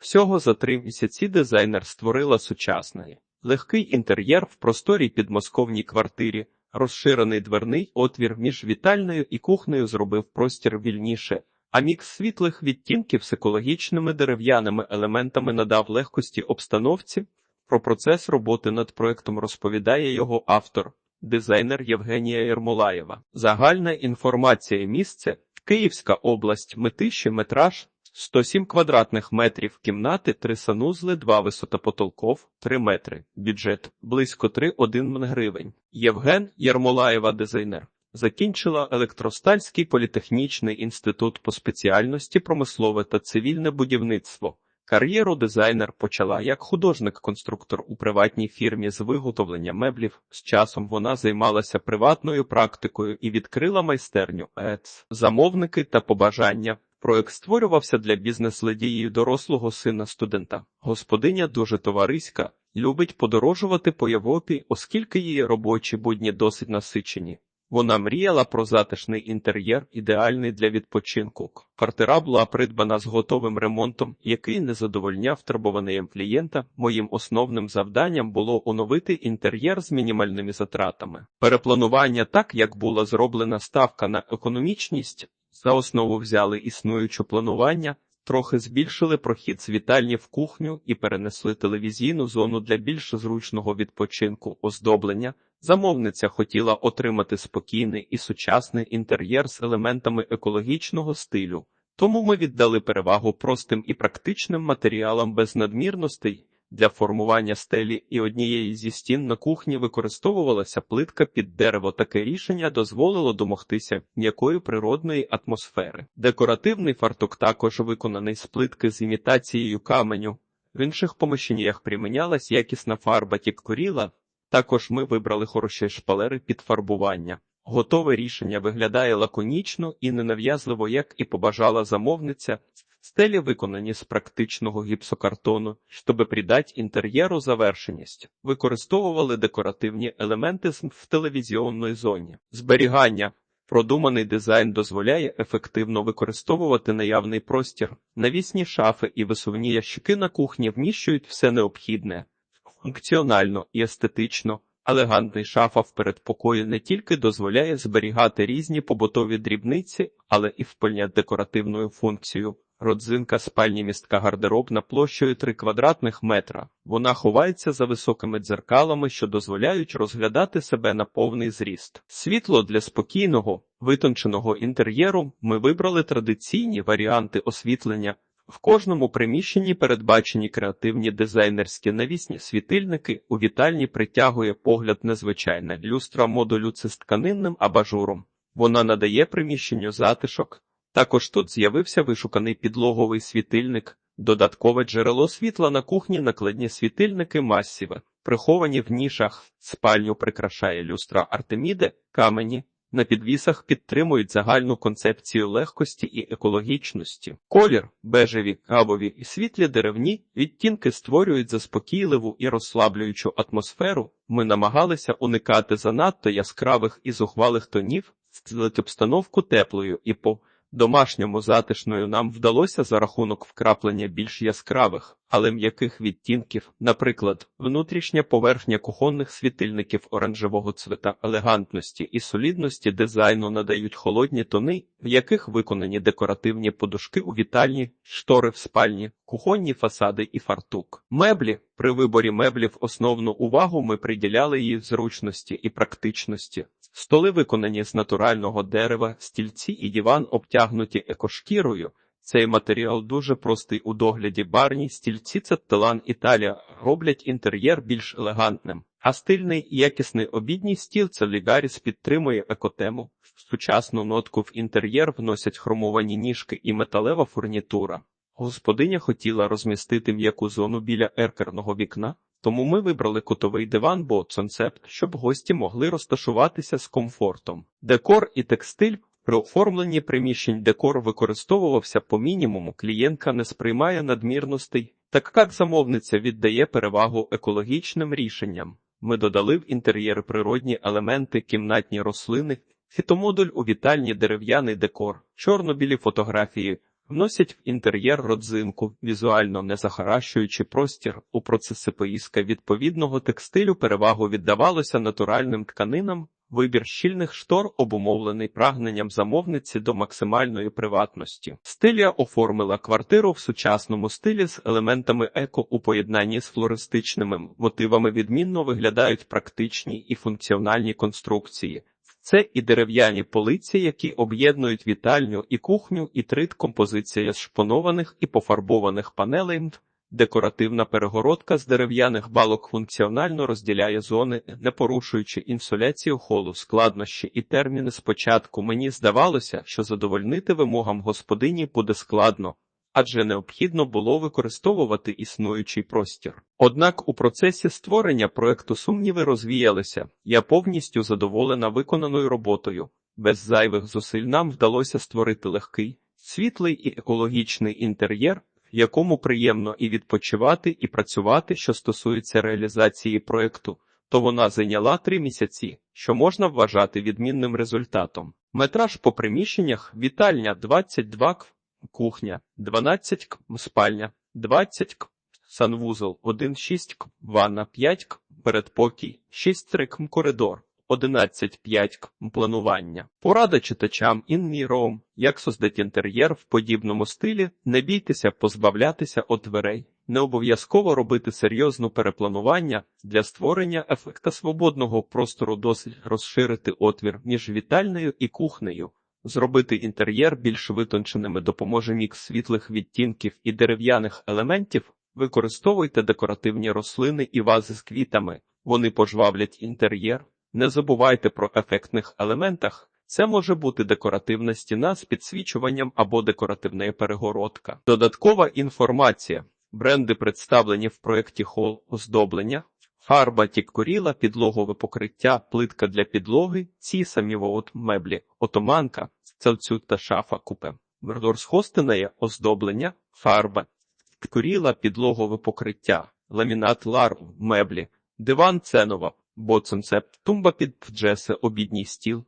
Всього за три місяці дизайнер створила сучасний, легкий інтер'єр в просторій підмосковній квартирі, розширений дверний отвір між вітальною і кухнею зробив простір вільніше, а мікс світлих відтінків з екологічними дерев'яними елементами надав легкості обстановці. Про процес роботи над проектом розповідає його автор, дизайнер Євгенія Єрмолаєва. Загальна інформація місце Київська область, метиші, метраж 107 квадратних метрів кімнати, 3 санузли, 2 висотопотолков, 3 метри. Бюджет близько 3,1 гривень. Євген Ярмолаєва, дизайнер. Закінчила Електростальський політехнічний інститут по спеціальності промислове та цивільне будівництво. Кар'єру дизайнер почала як художник-конструктор у приватній фірмі з виготовлення меблів. З часом вона займалася приватною практикою і відкрила майстерню ЕЦ. Замовники та побажання. Проект створювався для бізнес-ледії дорослого сина студента. Господиня дуже товариська, любить подорожувати по Європі, оскільки її робочі будні досить насичені. Вона мріяла про затишний інтер'єр, ідеальний для відпочинку. Квартира була придбана з готовим ремонтом, який не задовольняв турбованим клієнта. Моїм основним завданням було оновити інтер'єр з мінімальними затратами. Перепланування так, як була зроблена ставка на економічність, за основу взяли існуюче планування, трохи збільшили прохід з вітальні в кухню і перенесли телевізійну зону для більш зручного відпочинку, оздоблення. Замовниця хотіла отримати спокійний і сучасний інтер'єр з елементами екологічного стилю, тому ми віддали перевагу простим і практичним матеріалам без надмірностей. Для формування стелі і однієї зі стін на кухні використовувалася плитка під дерево. Таке рішення дозволило домогтися м'якої природної атмосфери. Декоративний фартук також виконаний з плитки з імітацією каменю. В інших помещеннях примінялась якісна фарба тіккоріла. Також ми вибрали хороші шпалери під фарбування. Готове рішення виглядає лаконічно і ненав'язливо, як і побажала замовниця. Стелі виконані з практичного гіпсокартону, щоб придати інтер'єру завершеність. Використовували декоративні елементи в телевізіонній зоні. Зберігання. Продуманий дизайн дозволяє ефективно використовувати наявний простір. Навісні шафи і висувні ящики на кухні вміщують все необхідне. Функціонально і естетично. Елегантний шафа в передпокої не тільки дозволяє зберігати різні побутові дрібниці, але і впильняє декоративною функцію. Родзинка спальні містка гардеробна площею 3 квадратних метра. Вона ховається за високими дзеркалами, що дозволяють розглядати себе на повний зріст. Світло для спокійного, витонченого інтер'єру ми вибрали традиційні варіанти освітлення. В кожному приміщенні передбачені креативні дизайнерські навісні світильники, у вітальні притягує погляд незвичайна люстра модулю з тканинним абажуром. Вона надає приміщенню затишок. Також тут з'явився вишуканий підлоговий світильник, додаткове джерело світла на кухні, накладні світильники масіве, приховані в нішах, спальню прикрашає люстра Артеміде, камені. На підвісах підтримують загальну концепцію легкості і екологічності. Колір, бежеві, кавові і світлі деревні відтінки створюють заспокійливу і розслаблюючу атмосферу. Ми намагалися уникати занадто яскравих і зухвалих тонів, зцілити обстановку теплою і по домашньому затишною нам вдалося за рахунок вкраплення більш яскравих, але м'яких відтінків, наприклад, внутрішня поверхня кухонних світильників оранжевого цвета елегантності і солідності дизайну надають холодні тони, в яких виконані декоративні подушки у вітальні, штори в спальні, кухонні фасади і фартук. Меблі при виборі меблів основну увагу ми приділяли її зручності і практичності. Столи виконані з натурального дерева, стільці і диван обтягнуті екошкірою. Цей матеріал дуже простий у догляді барні стільці це Телан Італія роблять інтер'єр більш елегантним, а стильний і якісний обідній стіл це Лігаріс підтримує екотему. Сучасну нотку в інтер'єр вносять хромовані ніжки і металева фурнітура. Господиня хотіла розмістити м'яку зону біля еркерного вікна, тому ми вибрали кутовий диван, бо концепт, щоб гості могли розташуватися з комфортом. Декор і текстиль при оформленні приміщень декор використовувався по мінімуму. Клієнтка не сприймає надмірностей, так як замовниця віддає перевагу екологічним рішенням. Ми додали в інтер'єр природні елементи, кімнатні рослини, фітомодуль у вітальні дерев'яний декор, чорно-білі фотографії. Вносять в інтер'єр родзинку, візуально не захаращуючи простір. У процесі поїздка відповідного текстилю перевагу віддавалося натуральним тканинам. Вибір щільних штор обумовлений прагненням замовниці до максимальної приватності. Стилія оформила квартиру в сучасному стилі з елементами еко у поєднанні з флористичними мотивами відмінно виглядають практичні і функціональні конструкції. Це і дерев'яні полиці, які об'єднують вітальню і кухню, і трит композиція з шпонованих і пофарбованих панелей. Декоративна перегородка з дерев'яних балок функціонально розділяє зони, не порушуючи інсуляцію холу, складнощі і терміни спочатку. Мені здавалося, що задовольнити вимогам господині буде складно, адже необхідно було використовувати існуючий простір. Однак у процесі створення проекту сумніви розвіялися. Я повністю задоволена виконаною роботою. Без зайвих зусиль нам вдалося створити легкий, світлий і екологічний інтер'єр, в якому приємно і відпочивати, і працювати, що стосується реалізації проекту, то вона зайняла три місяці, що можна вважати відмінним результатом. Метраж по приміщеннях вітальня 22 к, кухня. 12 к, спальня. 20 к, санвузол. 1,6 к, ванна. 5 к, передпокій. 6 к, коридор. 11.5 к планування. Порада читачам інміром, як создати інтер'єр в подібному стилі, не бійтеся позбавлятися від дверей. Не обов'язково робити серйозну перепланування для створення ефекта свободного простору. Досить розширити отвір між вітальнею і кухнею. Зробити інтер'єр більш витонченими допоможе мікс світлих відтінків і дерев'яних елементів. Використовуйте декоративні рослини і вази з квітами. Вони пожвавлять інтер'єр. Не забувайте про ефектних елементах. Це може бути декоративна стіна з підсвічуванням або декоративна перегородка. Додаткова інформація. Бренди представлені в проєкті Хол оздоблення, фарба тіккоріла, підлогове покриття, плитка для підлоги, ці самі воот меблі, отоманка, целцю та шафа купе. Мордорсхостене оздоблення, фарба, тіккоріла, підлогове покриття, ламінат лар, меблі, диван ценова, боценцепт, тумба під джеси, обідній стіл,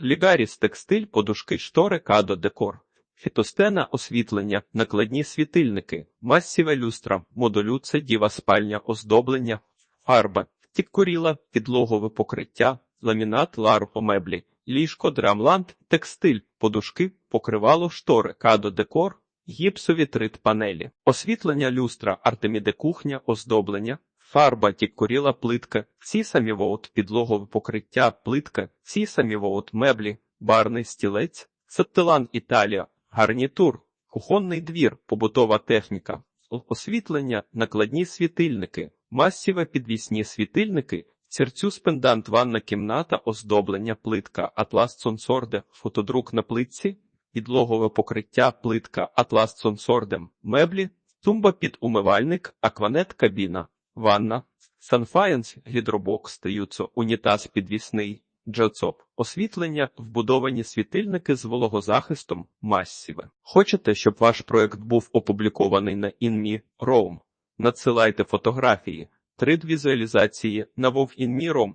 лігаріс текстиль, подушки, штори, кадо, декор. Фітостена освітлення, накладні світильники, масіве люстра, модулю це діва спальня, оздоблення, фарба, тіккоріла, підлогове покриття, ламінат, ларго, меблі, ліжко, драмланд, текстиль, подушки, покривало, штори, кадо, декор, гіпсові трит панелі, освітлення люстра, артеміде кухня, оздоблення, фарба, тіккоріла, плитка, ці самі воот, підлогове покриття, плитка, ці самі воот, меблі, барний стілець, септилан Італія, гарнітур, кухонний двір, побутова техніка, освітлення, накладні світильники, масіве підвісні світильники, серцю пендант ванна кімната, оздоблення, плитка, атлас сонсорде, фотодрук на плитці, підлогове покриття, плитка, атлас сонсордем, меблі, тумба під умивальник, акванет кабіна, ванна, санфаєнс, гідробокс, стаюцо, унітаз підвісний, Джоцоп. Освітлення, вбудовані світильники з вологозахистом, масіве. Хочете, щоб ваш проект був опублікований на InMe.rom? Надсилайте фотографії, 3D-візуалізації на WoW InMe.rom.